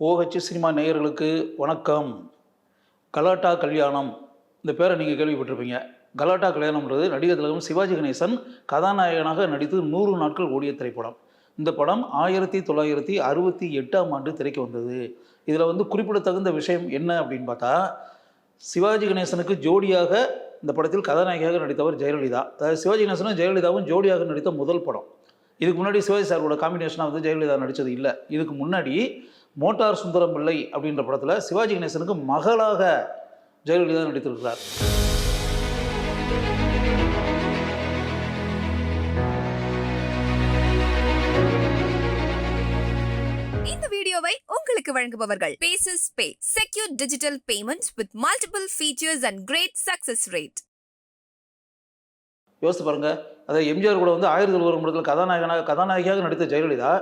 OH cinema நேயர்களுக்கு வணக்கம். கலாட்டா கல்யாணம். இந்த பேரை நீங்கள் கேள்விப்பட்டிருப்பீங்க. கலாட்டா கல்யாணம்ன்றது நடிகர் திலகம் சிவாஜி கணேசன் கதாநாயகனாக நடித்து நூறு நாட்கள் ஓடிய திரைப்படம். இந்த படம் ஆயிரத்தி தொள்ளாயிரத்தி அறுபத்தி எட்டாம் ஆண்டு திரைக்கு வந்தது. இதில் வந்து குறிப்பிடத்தகுந்த விஷயம் என்ன அப்படின்னு பார்த்தா சிவாஜி கணேசனுக்கு ஜோடியாக இந்த படத்தில் கதாநாயகியாக நடித்தவர் ஜெயலலிதா. அதாவது சிவாஜி கணேசனும் ஜெயலலிதாவும் ஜோடியாக நடித்த முதல் படம். இதுக்கு முன்னாடி சிவாஜி சாரோட காம்பினேஷனாக வந்து ஜெயலலிதா நடித்தது இல்லை. இதுக்கு முன்னாடி மோட்டார் சுந்தரம் பிள்ளை அப்படின்ற படத்தில் சிவாஜி கணேசனுக்கு மகளாக ஜெயலலிதா நடித்திருக்கிறார். இந்த வீடியோவை உங்களுக்கு வழங்குபவர்கள் Paces Pay secure digital payments with multiple features and great success rate யோசித்து பாருங்க. அதாவது எம்ஜிஆர் கூட வந்து ஆயிரத்தி தொள்ளாயிரம் கதாநாயகனாக கதாநாயகியாக நடித்த ஜெயலலிதா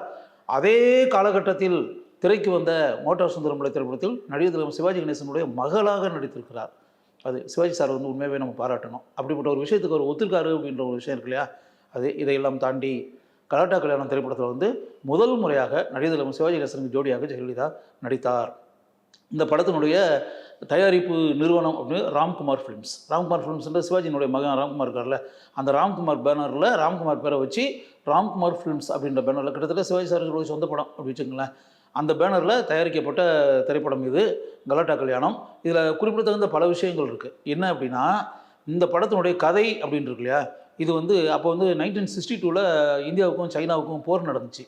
அதே காலகட்டத்தில் திரைக்கு வந்த மோட்டார் சுந்தரம் பிள்ளை திரைப்படத்தில் நடிகர் திலகம் சிவாஜி கணேசனுடைய மகளாக நடித்திருக்கிறார். அது சிவாஜி சார் வந்து உண்மையாகவே நம்ம பாராட்டணும். அப்படிப்பட்ட ஒரு விஷயத்துக்கு ஒரு ஒத்துருக்காரு அப்படின்ற ஒரு விஷயம் இருக்கு இல்லையா? அது இதையெல்லாம் தாண்டி கலாட்டா கல்யாணம் திரைப்படத்தில் வந்து முதல் முறையாக நடிகர் திலகம் சிவாஜி கணேசனுக்கு ஜோடியாக ஜெயலலிதா நடித்தார். இந்த படத்தினுடைய தயாரிப்பு நிறுவனம் அப்படின்னு ராம்குமார் ஃபிலிம்ஸ் ராம்குமார் ஃபிலிம்ஸ்ன்ற சிவாஜியினுடைய மகன் ராம்குமார் இருக்கார்ல அந்த ராம்குமார் பேனரில் ராம்குமார் பேரை வச்சு ராம்குமார் ஃபிலிம்ஸ் அப்படின்ற பேனரில் கிட்டத்தட்ட சிவாஜி சார் சொந்த படம் அப்படி வச்சுக்கோங்களேன். அந்த பேனரில் தயாரிக்கப்பட்ட திரைப்படம் இது கலாட்டா கல்யாணம். இதில் குறிப்பிடத்தகுந்த பல விஷயங்கள் இருக்குது என்ன அப்படின்னா இந்த படத்தினுடைய கதை அப்படின்னு இருக்கு இல்லையா? இது வந்து அப்போ வந்து நைன்டீன் சிக்ஸ்டி டூவில் இந்தியாவுக்கும் சைனாவுக்கும் போர் நடந்துச்சு.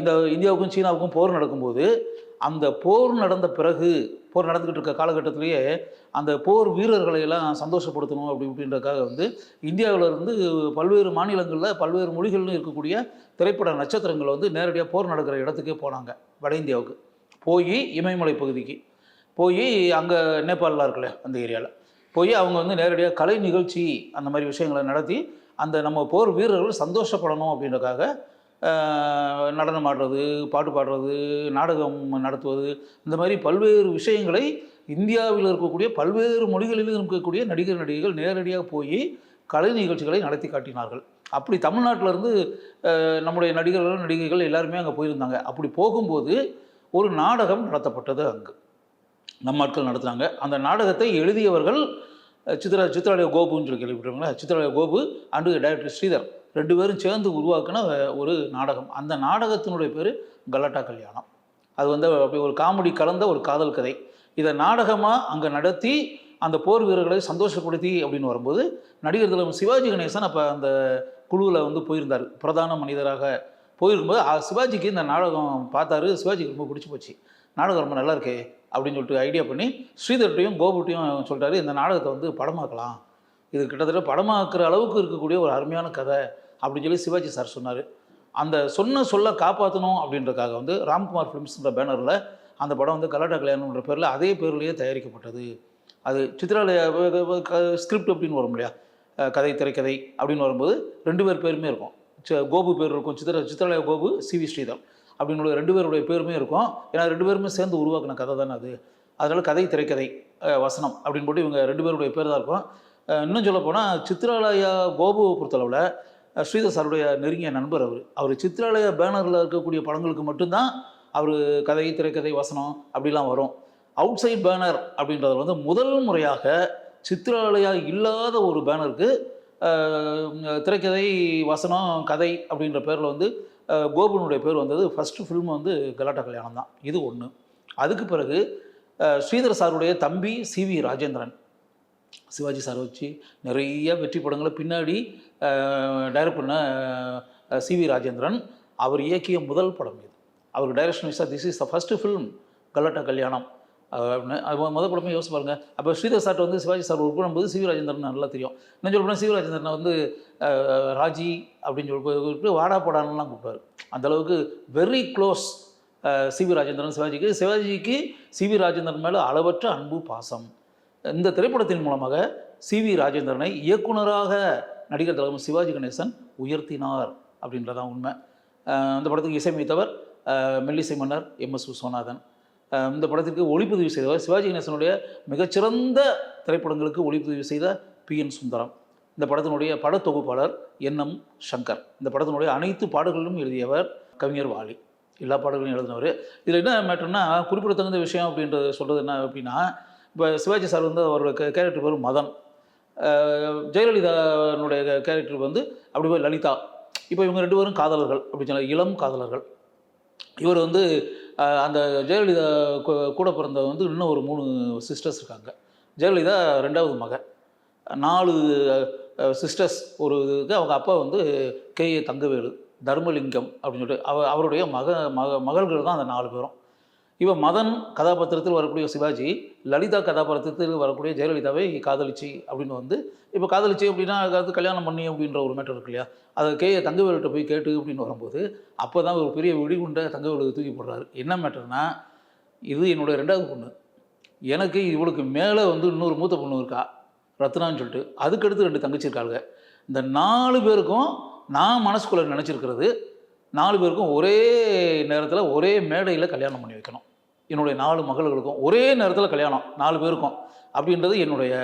இந்த இந்தியாவுக்கும் சீனாவுக்கும் போர் நடக்கும்போது அந்த போர் நடந்த பிறகு போர் நடந்துக்கிட்டு இருக்க காலகட்டத்திலேயே அந்த போர் வீரர்களை எல்லாம் சந்தோஷப்படுத்தணும் அப்படி இப்படின்றதுக்காக வந்து இந்தியாவில் இருந்து பல்வேறு மாநிலங்களில் பல்வேறு மொழிகள்னு இருக்கக்கூடிய திரைப்பட நட்சத்திரங்கள் வந்து நேரடியாக போர் நடக்கிற இடத்துக்கே போனாங்க வட இந்தியாவுக்கு. போய் இமயமலை பகுதிக்கு. போய் அங்கே நேபாளெலாம் இருக்குல்ல அந்த ஏரியாவில் போய் அவங்க வந்து நேரடியாக கலை நிகழ்ச்சி அந்த மாதிரி விஷயங்களை நடத்தி அந்த நம்ம போர் வீரர்கள் சந்தோஷப்படணும் அப்படின்றதுக்காக நடனம் ஆடுறது பாட்டு பாடுறது நாடகம் நடத்துவது இந்த மாதிரி பல்வேறு விஷயங்களை இந்தியாவில் இருக்கக்கூடிய பல்வேறு மொழிகளிலும் இருக்கக்கூடிய நடிகர் நடிகைகள் நேரடியாக போய் கலை நிகழ்ச்சிகளை நடத்தி காட்டினார்கள். அப்படி தமிழ்நாட்டிலேருந்து நம்முடைய நடிகர்கள் நடிகைகள் எல்லாருமே அங்கே போயிருந்தாங்க. அப்படி போகும்போது ஒரு நாடகம் நடத்தப்பட்டது அங்கு. நம்ம ஆட்கள் நடத்துனாங்க. அந்த நாடகத்தை எழுதியவர்கள் சித்ரா சித்ராலய கோபுன்னு சொல்லி கேள்விப்பட்டிருக்காங்களா? Chithralaya Gopu and director Sridhar. ரெண்டு பேரும் சேர்ந்து உருவாக்கின ஒரு நாடகம். அந்த நாடகத்தினுடைய பேர் கலாட்டா கல்யாணம். அது வந்து அப்படி ஒரு காமெடி கலந்த ஒரு காதல் கதை. இதை நாடகமாக அங்கே நடத்தி அந்த போர் வீரர்களை சந்தோஷப்படுத்தி அப்படின்னு வரும்போது நடிகர் தலைவர் சிவாஜி கணேசன் அப்போ அந்த குழுவில் வந்து போயிருந்தார். பிரதான மனிதராக போயிருக்கும்போது சிவாஜிக்கு இந்த நாடகம் பார்த்தாரு. சிவாஜிக்கு ரொம்ப பிடிச்சி போச்சு. நாடகம் ரொம்ப நல்லா இருக்கே அப்படின்னு சொல்லிட்டு ஐடியா பண்ணி ஸ்ரீதர்ட்டையும் கோபுட்டையும் சொல்லிட்டாரு இந்த நாடகத்தை வந்து படமாக்கலாம். இது கிட்டத்தட்ட படமாக்குற அளவுக்கு இருக்கக்கூடிய ஒரு அருமையான கதை அப்படின்னு சொல்லி சிவாஜி சார் சொன்னார். அந்த சொன்ன சொல்ல காப்பாற்றணும் அப்படின்றதுக்காக வந்து ராம்குமார் ஃபிலிம்ஸ்ன்ற பேனரில் அந்த படம் வந்து கலாட்டா கல்யாணம்ன்ற பேரில் அதே பேர்லேயே தயாரிக்கப்பட்டது. அது சித்ராலய ஸ்கிரிப்ட் அப்படின்னு வரும் இல்லையா? கதை திரைக்கதை அப்படின்னு வரும்போது ரெண்டு பேர் பேருமே இருக்கும். ச- கோபு பேர் இருக்கும். சித்திர சித்ராலய கோபு சி வி ஸ்ரீதம் அப்படின்னு ரெண்டு பேருடைய பேருமே இருக்கும். ஏன்னா ரெண்டு பேருமே சேர்ந்து உருவாக்கின கதை தானே அது. அதனால் கதை திரைக்கதை வசனம் அப்படின்னு போட்டு இவங்க ரெண்டு பேருடைய பேர் தான் இருக்கும். இன்னும் சொல்ல போனால் சித்திராலயா கோபுவை பொறுத்தளவில் ஸ்ரீதர் சாருடைய நெருங்கிய நண்பர் அவர். அவர் சித்திராலய பேனரில் இருக்கக்கூடிய படங்களுக்கு மட்டும்தான் அவர் கதை திரைக்கதை வசனம் அப்படிலாம் வரும். அவுட் சைட் பேனர் அப்படின்றது வந்து முதல் முறையாக சித்திராலயா இல்லாத ஒரு பேனருக்கு திரைக்கதை வசனம் கதை அப்படின்ற பேரில் வந்து கோபுனுடைய பேர் வந்தது. ஃபஸ்ட்டு ஃபில்ம் வந்து கலாட்டா கல்யாணம் தான் இது ஒன்று அதுக்கு பிறகு ஸ்ரீதர் சாருடைய தம்பி C V Rajendran Sivaji sir வச்சு நிறைய வெற்றி படங்களை பின்னாடி டைரக்ட் பண்ண சி வி ராஜேந்திரன் அவர் இயக்கிய முதல் படம் இது. அவர் டைரக்ஷன் வைஸாக this is the first film Galatta Kalyanam. அப்படின்னு அது முதல் படமே யோசிச்சு பாருங்க. அப்போ ஸ்ரீதர் சார்ட்ட வந்து சிவாஜி சார் ஒர்க் பண்ணும்போது சி ராஜேந்திரன் நல்லா தெரியும். என்ன சொல்ல போனால் ராஜேந்திரனை வந்து ராஜி அப்படின்னு சொல்லி வாடா போடான்லாம் கூப்பிட்டாரு அந்தளவுக்கு வெரி க்ளோஸ் சிவி ராஜேந்திரன் சிவாஜிக்கு. சிவாஜிக்கு சிவி ராஜேந்திரன் மேலே அளவற்ற அன்பு பாசம். இந்த திரைப்படத்தின் மூலமாக சி வி ராஜேந்திரனை இயக்குனராக நடிகர் தலைவர் சிவாஜி கணேசன் உயர்த்தினார் அப்படின்றதான் உண்மை. இந்த படத்துக்கு இசையமைத்தவர் மெல்லிசை மன்னர் எம் எஸ் விஸ்வநாதன். இந்த படத்திற்கு ஒளிப்பதிவு செய்தவர் சிவாஜி கணேசனுடைய மிகச்சிறந்த திரைப்படங்களுக்கு ஒளிப்பதிவு செய்த பி என் சுந்தரம். இந்த படத்தினுடைய படத்தொகுப்பாளர் என் எம் சங்கர். இந்த படத்தினுடைய அனைத்து பாடல்களிலும் எழுதியவர் கவிஞர் வாலி. எல்லா பாடல்களையும் எழுதினவர். இதில் என்ன மேட்டர்னா குறிப்பிடத்தகுந்த விஷயம் அப்படின்றது சொல்கிறது என்ன அப்படின்னா இப்போ சிவாஜி சார் வந்து அவரோட கேரக்டர் பேர் மதன். ஜெயலலிதானுடைய கேரக்டர் வந்து அப்படி போய் லலிதா. இப்போ இவங்க ரெண்டு பேரும் காதலர்கள் அப்படின்னு சொல்ல இளம் காதலர்கள். இவர் வந்து அந்த ஜெயலலிதா கூட பிறந்த வந்து இன்னும் ஒரு மூணு சிஸ்டர்ஸ் இருக்காங்க. ஜெயலலிதா ரெண்டாவது மகன். நாலு சிஸ்டர்ஸ் ஒரு இதுக்கு அவங்க அப்பா வந்து கே ஏ தங்கவேலு தர்மலிங்கம் அப்படின்னு சொல்லிட்டு அவ அவருடைய மக மக மகள்கள் தான் அந்த நாலு பேரும். இவன் மதன் கதாபாத்திரத்தில் வரக்கூடிய சிவாஜி லலிதா கதாபாத்திரத்தில் வரக்கூடிய ஜெயலலிதாவை காதலிச்சு அப்படின்னு வந்து இப்போ காதலிச்சு அப்படின்னா அதாவது கல்யாணம் பண்ணி அப்படின்ற ஒரு மேட்டர் இருக்கு இல்லையா? அதை கே. தங்கவேலுகிட்ட போய் கேட்டு அப்படின்னு வரும்போது அப்போ தான் ஒரு பெரிய வெடிகுண்டை தங்கவேலுக்கு தூக்கி போடுறாரு. என்ன மேட்டர்னா இது என்னுடைய ரெண்டாவது பொண்ணு. எனக்கு இவளுக்கு மேலே வந்து இன்னொரு மூத்த பொண்ணு இருக்கா? ரத்னான்னு சொல்லிட்டு அதுக்கடுத்து ரெண்டு தங்கச்சி இருக்காளுங்க. இந்த நாலு பேருக்கும் நான் மனசுக்குள்ளே நினச்சிருக்கிறது நாலு பேருக்கும் ஒரே நேரத்தில் ஒரே மேடையில் கல்யாணம் பண்ணி வைக்கணும். என்னுடைய நாலு மகள்களுக்கும் ஒரே நேரத்தில் கல்யாணம் நாலு பேருக்கும். அப்படின்றது என்னுடைய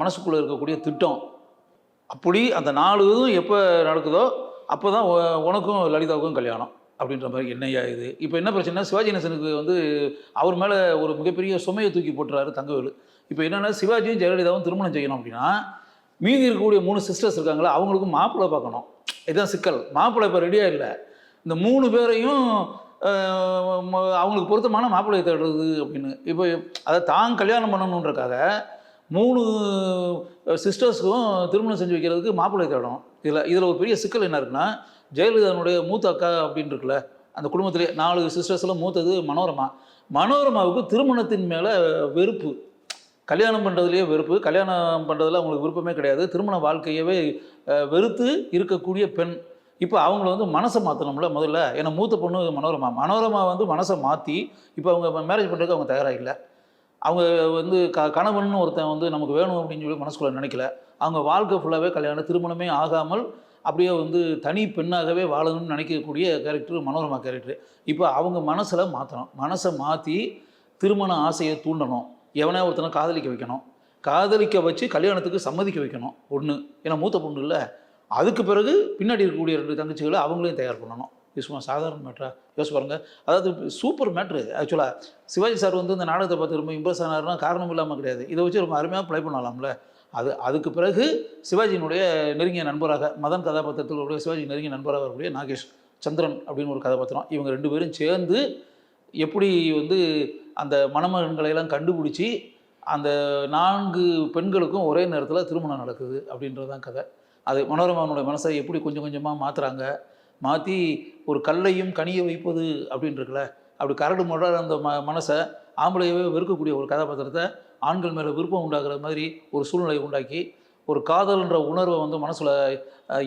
மனசுக்குள்ளே இருக்கக்கூடிய திட்டம். அப்படி அந்த நாலு இதுவும் எப்போ நடக்குதோ அப்போ தான் உனக்கும் லலிதாவுக்கும் கல்யாணம் அப்படின்ற மாதிரி என்னையா இது இப்போ என்ன பிரச்சனை சிவாஜி நேசனுக்கு வந்து அவர் மேலே ஒரு மிகப்பெரிய சுமையை தூக்கி போட்டுறாரு தங்கவேலு. இப்போ என்னென்னா சிவாஜியும் ஜெயலலிதாவும் திருமணம் செய்யணும் அப்படின்னா மீதி இருக்கக்கூடிய மூணு சிஸ்டர்ஸ் இருக்காங்களா அவங்களுக்கும் மாப்பிள்ளை பார்க்கணும். இதுதான் சிக்கல். மாப்பிள்ளை இப்போ ரெடியாக இல்லை. இந்த மூணு பேரையும் அவங்களுக்கு பொருத்தமான மாப்பிள்ளையை தேடுறது அப்படின்னு. இப்போ அதை தான் கல்யாணம் பண்ணணுன்றக்காக மூணு சிஸ்டர்ஸுக்கும் திருமணம் செஞ்சு வைக்கிறதுக்கு மாப்பிள்ளை தேடும் இதில் இதில் ஒரு பெரிய சிக்கல் என்ன இருக்குன்னா ஜெயலலிதாவுடைய மூத்த அக்கா அப்படின்னு இருக்குல்ல அந்த குடும்பத்திலே நாலு சிஸ்டர்ஸில் மூத்தது மனோரமா. மனோரமாவுக்கு திருமணத்தின் மேலே வெறுப்பு. கல்யாணம் பண்ணுறதுலேயே வெறுப்பு. கல்யாணம் பண்ணுறதுல அவங்களுக்கு விருப்பமே கிடையாது. திருமண வாழ்க்கையவே வெறுத்து இருக்கக்கூடிய பெண். இப்போ அவங்கள வந்து மனசை மாற்றணும்ல முதல்ல. ஏன்னா மூத்த பொண்ணு மனோரமா. மனோரமா வந்து மனசை மாற்றி இப்போ அவங்க மேரேஜ் பண்ணுறதுக்கு அவங்க தயாராக இல்லை அவங்க வந்து க கணவன் ஒருத்தன் வந்து நமக்கு வேணும் அப்படின்னு சொல்லி மனசுக்குள்ள நினைக்கல. அவங்க வாழ்க்கை ஃபுல்லாகவே கல்யாணம் திருமணமே ஆகாமல் அப்படியே வந்து தனி பெண்ணாகவே வாழணும்னு நினைக்கக்கூடிய கேரக்டர் மனோரமா கேரக்டர் இப்போ அவங்க மனசில் மாற்றணும் மனசை மாற்றி திருமண ஆசையை தூண்டணும். எவனே ஒருத்தனை காதலிக்க வைக்கணும். காதலிக்க வச்சு கல்யாணத்துக்கு சம்மதிக்க வைக்கணும். ஒன்று ஏன்னா மூத்த பொண்ணு இல்லை. அதுக்கு பிறகு பின்னாடி இருக்கக்கூடிய ரெண்டு தங்கச்சிகளை அவங்களையும் தயார் பண்ணணும். இது சும்மா சாதாரண மேட்ரா யோசிச்சு பாருங்க. அதாவது சூப்பர் மேட்ரு ஆக்சுவலாக சிவாஜி சார் வந்து இந்த நாடகத்தை பார்த்து ரொம்ப இம்ப்ரெஸ் ஆனார்னா காரணம் இல்லாமல் கிடையாது. இதை வச்சு ரொம்ப அருமையாக ப்ளே பண்ணலாம்ல. அது அதுக்கு பிறகு சிவாஜியினுடைய நெருங்கிய நண்பராக மதன் கதாபாத்திரத்தில் சிவாஜி நெருங்கிய நண்பராக இருக்கக்கூடிய நாகேஷ் சந்திரன் அப்படின்னு ஒரு கதாபாத்திரம். இவங்க ரெண்டு பேரும் சேர்ந்து எப்படி வந்து அந்த மணமகன்களை எல்லாம் கண்டுபிடிச்சி அந்த நான்கு பெண்களுக்கும் ஒரே நேரத்தில் திருமணம் நடக்குது அப்படின்றது தான் கதை. அது மனோரமாவனுடைய மனசை எப்படி கொஞ்சம் கொஞ்சமாக மாற்றுறாங்க மாற்றி ஒரு கல்லையும் கனியை வைப்பது அப்படின்னு இருக்குல்ல அப்படி கரடு முரடான அந்த ம மனசை ஆம்பளையவே வெறுக்கக்கூடிய ஒரு கதாபாத்திரத்தை ஆண்கள் மேலே விருப்பம் உண்டாக்குற மாதிரி ஒரு சூழ்நிலையை உண்டாக்கி ஒரு காதல்ன்ற உணர்வை வந்து மனசில்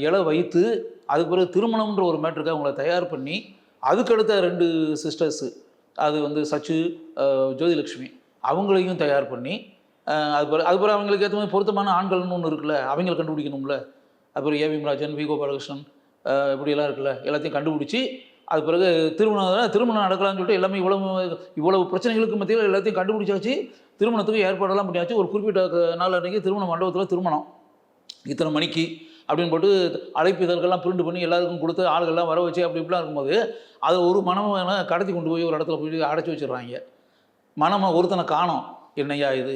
இழ வைத்து அதுக்கு பிறகு திருமணம்ன்ற ஒரு மேட்டருக்கு அவங்கள தயார் பண்ணி அதுக்கடுத்த ரெண்டு சிஸ்டர்ஸு அது வந்து சச்சு ஜோதிலட்சுமி அவங்களையும் தயார் பண்ணி அது பிறகு அது அவங்களுக்கு ஏற்ற மாதிரி பொருத்தமான ஆண்கள்னு ஒன்று இருக்குல்ல அவங்கள கண்டுபிடிக்கணும்ல. அப்புறம் ஏ விமராஜன் வி கோபாலகிருஷ்ணன் இப்படியெல்லாம் இருக்குல்ல எல்லாத்தையும் கண்டுபிடிச்சி அது பிறகு திருமணம் திருமணம் நடக்கலாம்னு சொல்லிட்டு எல்லாமே இவ்வளவு இவ்வளவு பிரச்சனைகளுக்கு மத்தியில் எல்லாத்தையும் கண்டுபிடிச்சாச்சு. திருமணத்துக்கு ஏற்பாடெல்லாம் பண்ணியாச்சு. ஒரு குறிப்பிட்ட நாள் அன்றைக்கி திருமண மண்டபத்தில் திருமணம். இத்தனை மணிக்கு அப்படின்னு போட்டு அழைப்பு இதழ்கள்லாம் பிரிண்ட் பண்ணி எல்லாருக்கும் கொடுத்து ஆளுகள்லாம் வர வச்சு அப்படி இப்படிலாம் இருக்கும்போது அதை ஒரு மனமான கடத்தி கொண்டு போய் ஒரு இடத்துல போய் அடைச்சி வச்சிடுறாங்க. மனமாக ஒருத்தனை காணோம். என்னய்யா இது?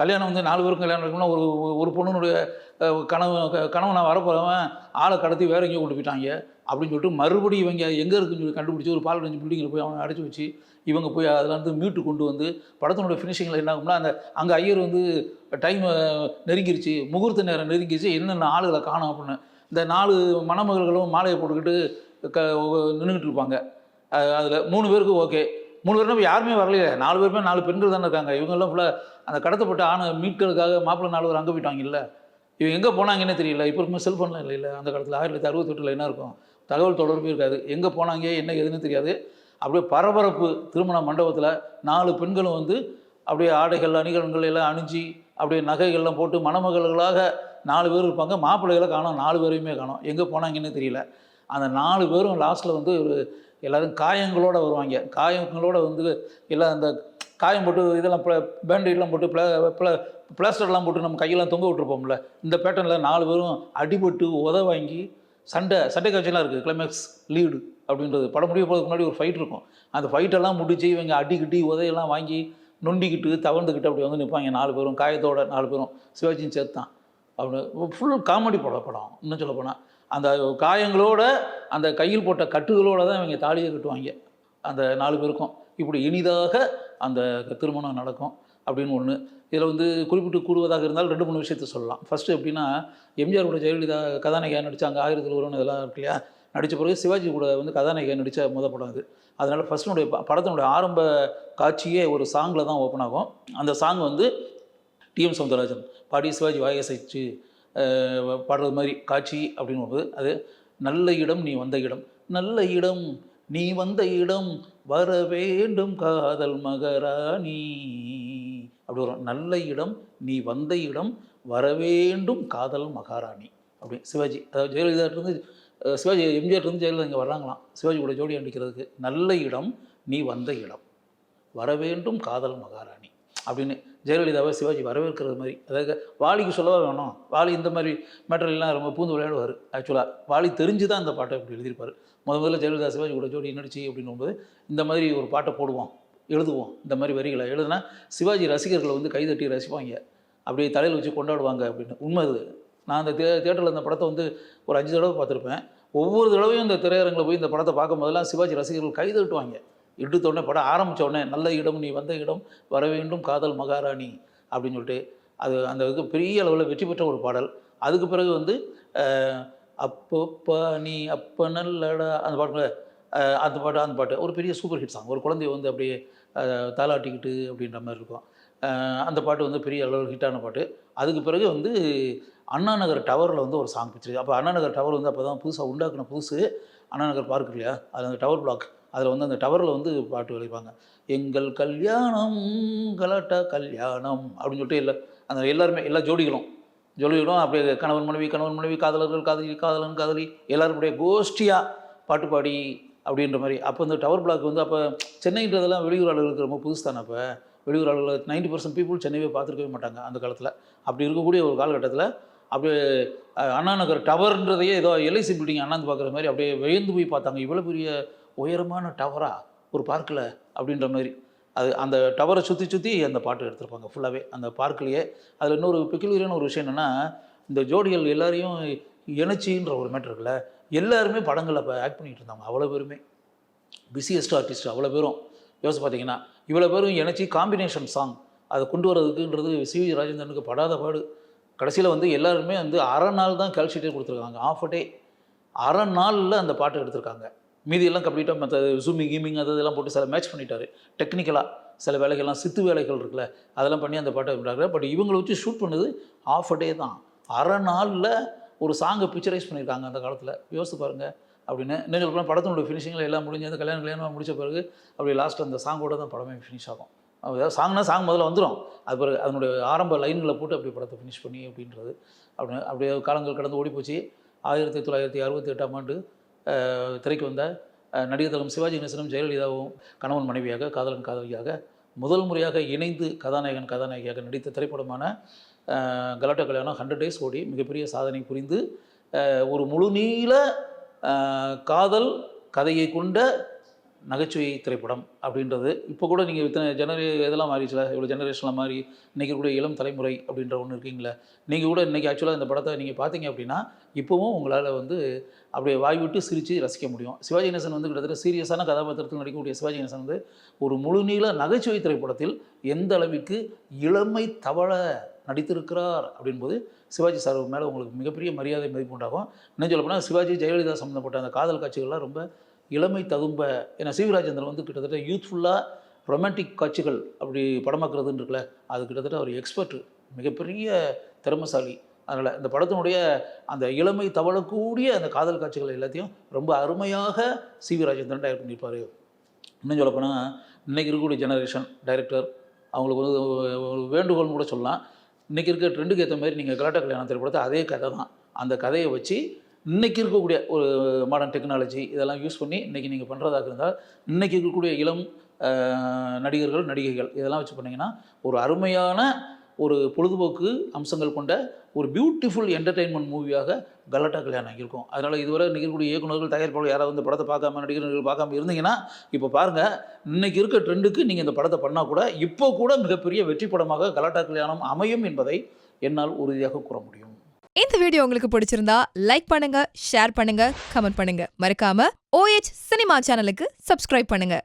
கல்யாணம் வந்து நாலு பேருக்கும் கல்யாணம் இருக்குன்னா ஒரு ஒரு பொண்ணுனுடைய கணவன் கனவு க- கணவனை வரப்போகிறவன் ஆளை கடத்தி வேற எங்கேயோ கொண்டு போயிட்டாங்க. அப்படின்னு சொல்லிட்டு மறுபடியும் இவங்க எங்கே இருக்குன்னு சொல்லி கண்டுபிடிச்சி ஒரு பால் அஞ்சு பில்டிங்கில் போய் அவனை அடைச்சி வச்சு இவங்க போய் அதிலேருந்து மீட்டு கொண்டு வந்து படத்தினுடைய ஃபினிஷிங்கில் என்ன ஆகும்னா அந்த அங்கே ஐயர் வந்து டைம் நெருங்கிருச்சு முகூர்த்த நேரம் நெருங்கிருச்சு என்னென்ன ஆளுகளை காணும் அப்படின்னு. இந்த நாலு மணமகள்களும் மாலையை போட்டுக்கிட்டு க நின்றுக்கிட்டு இருப்பாங்க. அதில் மூணு பேருக்கு ஓகே மூணு பேரும் யாருமே வரலையே. நாலு பேருமே நாலு பெண்கள் தானே இருக்காங்க. இவங்கெல்லாம் ஃபுல்லாக அந்த கடத்தப்பட்ட ஆணை மீட்கிறதுக்காக மாப்பிள்ளை நாலு பேர் அங்கே போயிட்டாங்க இல்லை. இவங்க எங்கே போனாங்கன்னே தெரியல. இப்போ இருக்கும்போது செல்ஃபோன்லாம் இல்லை இல்லை அந்த காலத்தில் ஆயிரத்தி தொள்ளாயிரத்தி அறுபத்தெட்டில் என்ன இருக்கும்? தகவல் தொடர்பு இருக்காது. எங்கே போனாங்க என்ன எதுன்னு தெரியாது. அப்படியே பரபரப்பு திருமண மண்டபத்தில் நாலு பெண்களும் வந்து அப்படியே ஆடைகள் அணிகலன்கள் எல்லாம் அணிஞ்சு அப்படியே நகைகள்லாம் போட்டு மணமகள்களாக நாலு பேர் இருப்பாங்க. மாப்பிள்ளைகளை காணும். நாலு பேரையுமே காணும். எங்கே போனாங்கன்னு தெரியல. அந்த நாலு பேரும் லாஸ்ட்டில் வந்து ஒரு எல்லோரும் காயங்களோட வருவாங்க. காயங்களோட வந்து எல்லாம் அந்த காயம் போட்டு இதெல்லாம் பேண்டேட்லாம் போட்டு ப்ள ப்ள பிளாஸ்டர்லாம் போட்டு நம்ம கையெல்லாம் தொங்க விட்டுருப்போம்ல இந்த பேட்டர்னில் நாலு பேரும் அடிபட்டு உத வாங்கி சண்டை சண்டை காட்சியெல்லாம் இருக்குது கிளைமேக்ஸ் லீடு அப்படின்றது. படம் முடிய போகிறதுக்கு முன்னாடி ஒரு ஃபைட் இருக்கும். அந்த ஃபைட்டெல்லாம் முடிச்சு இவங்க அடிக்கிட்டு உதையெல்லாம் வாங்கி நொண்டிக்கிட்டு தவழ்ந்துக்கிட்டு அப்படி வந்து நிற்பாங்க நாலு பேரும் காயத்தோட நாலு பேரும். சிவாஜியும் சேர்த்தான். அப்படின்னு ஃபுல் காமெடி போட படம். இன்னும் சொல்ல போனால் அந்த காயங்களோட அந்த கையில் போட்ட கட்டுகளோடு தான் இவங்க தாலியை கட்டுவாங்க. அந்த நாலு பேருக்கும். இப்படி இனிதாக அந்த திருமணம் நடக்கும் அப்படின்னு ஒன்று இதில் வந்து குறிப்பிட்டு கூடுவதாக இருந்தால் ரெண்டு மூணு விஷயத்த சொல்லலாம். ஃபஸ்ட்டு எப்படின்னா கூட ஜெயலலிதா கதாநாயகியாக நடித்தாங்க ஆயிரத்தில் ஒருவன் இதெல்லாம் இருக்கு இல்லையா? நடித்த பிறகு சிவாஜி கூட வந்து கதாநாயகியாக நடித்த முத படம் அது அதனால் ஃபஸ்ட்டினுடைய படத்தினுடைய ஆரம்ப காட்சியே ஒரு சாங்கில் தான் ஓப்பன் ஆகும். அந்த சாங் வந்து டிஎம் சவுந்தரராஜன் பாடி சிவாஜி வாயசைச்சு பாடுறது மாதிரி காட்சி அப்படின்னு போது அது நல்ல இடம் நீ வந்த இடம் நல்ல இடம் நீ வந்த இடம் வர வேண்டும் காதல் மகராணி அப்படி ஒரு நல்ல இடம் நீ வந்த இடம் வரவேண்டும் காதல் மகாராணி. அப்படி சிவாஜி அதாவது ஜெயலலிதா இருந்து சிவாஜி எம்ஜிஆர் இருந்து ஜெயலலிதா இங்கே வர்றாங்களாம். சிவாஜி கூட ஜோடி அடிக்கிறதுக்கு நல்ல இடம் நீ வந்த இடம். வரவேண்டும் காதல் மகாராணி. அப்படின்னு ஜெயலலிதாவை சிவாஜி வரவேற்கிறது மாதிரி அதாவது வாலிக்கு சொல்லவா வேணும்? வாலி இந்த மாதிரி மேட்டர்லாம் ரொம்ப பூந்து விளையாடுவார். ஆக்சுவலாக வாலி தெரிஞ்சு தான் இந்த பாட்டை இப்படி எழுதியிருப்பார். முத முதல்ல ஜெயலலிதா சிவாஜி கூட ஜோடி நடிச்சு அப்படின்னும்போது இந்த மாதிரி ஒரு பாட்டை போடுவோம் எழுதுவோம். இந்த மாதிரி வரிகளை எழுதுனா சிவாஜி ரசிகர்களை வந்து கைதட்டி ரசிப்பாங்க. அப்படியே தலையில் வச்சு கொண்டாடுவாங்க அப்படின்னு. உண்மை அது. நான் அந்த தே தேட்டரில் இந்த படத்தை வந்து ஒரு அஞ்சு தடவை பார்த்துருப்பேன். ஒவ்வொரு தடவையும் இந்த திரையரங்கில் போய் இந்த படத்தை பார்க்கும் போதெல்லாம் சிவாஜி ரசிகர்கள் கைதட்டுவாங்க. எடுத்த படம் ஆரம்பித்த உடனே நல்ல இடம் நீ வந்த இடம் வர வேண்டும் காதல் மகாராணி அப்படின்னு சொல்லிட்டு அது அந்த இது பெரிய அளவில் வெற்றி பெற்ற ஒரு பாடல். அதுக்கு பிறகு வந்து அப்பப்பா நீ அப்ப நல்லடா அந்த பாட்டுல அந்த பாட்டு அந்த பாட்டு. ஒரு பெரிய சூப்பர் ஹிட் சாங் ஒரு குழந்தைய வந்து அப்படியே தாளாட்டிக்கிட்டு தாலாட்டிக்கிட்டு அப்படின்ற மாதிரி இருக்கும். அந்த பாட்டு வந்து பெரிய அளவில் ஹிட்டான பாட்டு. அதுக்கு பிறகு வந்து அண்ணா நகர் டவரில் வந்து ஒரு சாங் பிடிச்சிருக்கு. அப்போ அண்ணா நகர் டவர் வந்து அப்போ தான் புதுசாக உண்டாக்குன புதுசு. அண்ணா நகர் பார்க் இல்லையா? அது அந்த டவர் பிளாக் அதில் வந்து அந்த டவரில் வந்து பாட்டு விளைப்பாங்க. எங்கள் கல்யாணம் கலாட்டா கல்யாணம் அப்படின்னு சொல்லிட்டு இல்லை அந்த எல்லாருமே எல்லா ஜோடிகளும். ஜோடிகளும் அப்படியே கணவன் மனைவி கணவன் மனைவி காதலர்கள் காதலி காதலன் காதலி எல்லாரும் அப்படியே கோஷ்டியாக பாட்டு பாடி அப்படின்ற மாதிரி. அப்போ இந்த டவர் பிளாக் வந்து அப்போ சென்னைன்றதெல்லாம் வெளியூர் ஆளுகளுக்கு ரொம்ப புதுசு தானே அப்போ? வெளியூர் ஆளுகள் நைன்டி பர்சன்ட் பீப்புள் சென்னையே பார்த்துருக்கவே மாட்டாங்க அந்த காலத்தில். அப்படி இருக்கக்கூடிய ஒரு காலகட்டத்தில் அப்படியே அண்ணா நகர் டவர்ன்றதையே ஏதோ எல்ஐசி பில்டிங் அண்ணாந்து பார்க்குற மாதிரி அப்படியே வியந்து போய் பார்த்தாங்க. இவ்வளோ பெரிய உயரமான டவரா ஒரு பார்க்கில் அப்படின்ற மாதிரி. அது அந்த டவரை சுற்றி சுற்றி அந்த பாட்டு எடுத்திருப்பாங்க ஃபுல்லாகவே அந்த பார்க்லேயே அதில் இன்னொரு பெக்குலியரான ஒரு விஷயம் என்னென்னா இந்த ஜோடிகள் எல்லாரையும் இணைச்சின்ற ஒரு மேட்டர் இருக்குல்ல. எல்லாருமே படங்களை அப்போ ஆக்ட் பண்ணிட்டு இருந்தாங்க. அவ்வளோ பேருமே. பிஸியஸ்ட் ஆர்டிஸ்ட் அவ்வளோ பேரும். யோசிச்சு பார்த்தீங்கன்னா இவ்வளோ பேரும் இணைச்சி காம்பினேஷன் சாங் அதை கொண்டு வரதுக்குன்றது சிவி ராஜேந்திரனுக்கு படாத பாடு. கடைசியில் வந்து எல்லாருமே வந்து அரை நாள் தான் கால்ஷீட்டே கொடுத்துருக்காங்க. ஆஃப் டே அரை நாளில் அந்த பாட்டு எடுத்திருக்காங்க. மீதியெல்லாம் கம்ப்ளீட்டாக மற்ற ஜூமிங் கீமிங் அது இதெல்லாம் போட்டு சில மேட்ச் பண்ணிட்டாரு. டெக்னிக்கலாக சில வேலைகள்லாம் சித்து வேலைகள் இருக்குல்ல அதெல்லாம் பண்ணி அந்த பாட்டை விடுறாங்க பட் இவங்களை வச்சு ஷூட் பண்ணது ஆஃப் டே தான். அரை நாளில் ஒரு சாங்கை பிக்சரைஸ் பண்ணியிருக்காங்க அந்த காலத்தில். யோசித்து பாருங்க. அப்படின்னு நீங்கள் கூட படத்தினுடைய ஃபினிஷிங்கில் எல்லாம் முடிஞ்சு அந்த கல்யாணம் கல்யாணம் முடிச்ச பிறகு அப்படி லாஸ்ட் அந்த சாங்கோட தான் படமே ஃபினிஷ் ஆகும். அதாவது சாங்னா சாங் முதல்ல வந்துடும் அது பிறகு அதனுடைய ஆரம்ப லைன்களை போட்டு அப்படி படத்தை ஃபினிஷ் பண்ணி அப்படின்றது. அப்படின்னு அப்படியே காலங்கள் கடந்து ஓடிப்போச்சு ஆயிரத்தி தொள்ளாயிரத்தி அறுபத்தி எட்டாம் ஆண்டு திரைக்கு வந்த நடிகர் தலம் சிவாஜி கணேசனும் ஜெயலலிதாவும் கணவன் மனைவியாக காதலன் காதலியாக முதல் முறையாக இணைந்து கதாநாயகன் கதாநாயகியாக நடித்த திரைப்படமான கலாட்டா கல்யாணம் ஹண்ட்ரட் டேஸ் ஓடி மிகப்பெரிய சாதனை புரிந்து ஒரு முழுநீள காதல் கதையை கொண்ட நகைச்சுவை திரைப்படம் அப்படின்றது. இப்போ கூட நீங்கள் இத்தனை ஜெனரே இதெல்லாம் மாறிச்சுல இவ்வளோ ஜெனரேஷனில் மாறி இன்றைக்கி கூட இளம் தலைமுறை அப்படின்ற ஒன்று இருக்கீங்களே? நீங்கள் கூட இன்றைக்கி ஆக்சுவலாக இந்த படத்தை நீங்கள் பார்த்தீங்க அப்படின்னா இப்போவும் உங்களால் வந்து அப்படியே வாய் விட்டு சிரித்து ரசிக்க முடியும். சிவாஜி கணேசன் வந்து கிட்டத்தட்ட சீரியஸான கதாபாத்திரத்தில் நடிக்கக்கூடிய சிவாஜி கணேசன் வந்து ஒரு முழுநீள நகைச்சுவை திரைப்படத்தில் எந்த அளவிற்கு இளமை தவழ நடித்திருக்கிறார் அப்படின்போது சிவாஜி சார் மேலே உங்களுக்கு மிகப்பெரிய மரியாதை மதிப்பு உண்டாகும் இன்னும் சொல்ல போனால் சிவாஜி ஜெயலலிதா சம்மந்தப்பட்ட அந்த காதல் காட்சிகள்லாம் ரொம்ப இளமை ததும்ப. ஏன்னா சிவராஜேந்திரன் வந்து கிட்டத்தட்ட யூத்ஃபுல்லாக ரொமான்டிக் காட்சிகள் அப்படி படமாக்குறதுன்னு இருக்குல்ல அது கிட்டத்தட்ட ஒரு எக்ஸ்பர்ட் மிகப்பெரிய திறமசாலி. அதனால் இந்த படத்தினுடைய அந்த இளமை தவழக்கூடிய அந்த காதல் காட்சிகள் எல்லாத்தையும் ரொம்ப அருமையாக சிவி ராஜேந்திரன் டைரக்ட் பண்ணியிருப்பார். இன்னும் சொல்லப்போனால் இன்றைக்கி இருக்கக்கூடிய ஜெனரேஷன் டைரக்டர் அவங்களுக்கு வந்து வேண்டுகோள்னு கூட சொல்லலாம். இன்றைக்கி இருக்க ட்ரெண்டுக்கு ஏற்ற மாதிரி நீங்கள் கலாட்டா கல்யாணம் திரைப்படத்தை அதே கதை தான் அந்த கதையை வச்சு இன்றைக்கி இருக்கக்கூடிய ஒரு மாடர்ன் டெக்னாலஜி இதெல்லாம் யூஸ் பண்ணி இன்றைக்கி நீங்கள் பண்ணுறதாக இருந்தால் இன்றைக்கி இருக்கக்கூடிய இளம் நடிகர்கள் நடிகைகள் இதெல்லாம் வச்சு பண்ணிங்கன்னா ஒரு அருமையான ஒரு பொழுதுபோக்கு அம்சங்கள் கொண்ட ஒரு பியூட்டிஃபுல் என்டர்டெயின்மெண்ட் மூவியாக கலாட்டா கல்யாணம் இருக்கும் அதனால் இதுவரை நிகழக்கூடிய இயக்குநர்கள் தயாரிப்பாளர்கள் யாராவது இந்த படத்தை பார்க்காம நடிகர்கள் பார்க்காம இருந்தீங்கன்னா இப்போ பாருங்கள் இன்றைக்கி இருக்க ட்ரெண்டுக்கு நீங்கள் இந்த படத்தை பண்ணால் கூட இப்போ கூட மிகப்பெரிய வெற்றி படமாக கலாட்டா கல்யாணம் அமையும் என்பதை என்னால் உறுதியாக கூற முடியும். இந்த வீடியோ உங்களுக்கு பிடிச்சிருந்தா லைக் பண்ணுங்க ஷேர் பண்ணுங்க கமெண்ட் பண்ணுங்க. மறக்காம ஓஎச் சினிமா சேனலுக்கு சப்ஸ்கிரைப் பண்ணுங்க.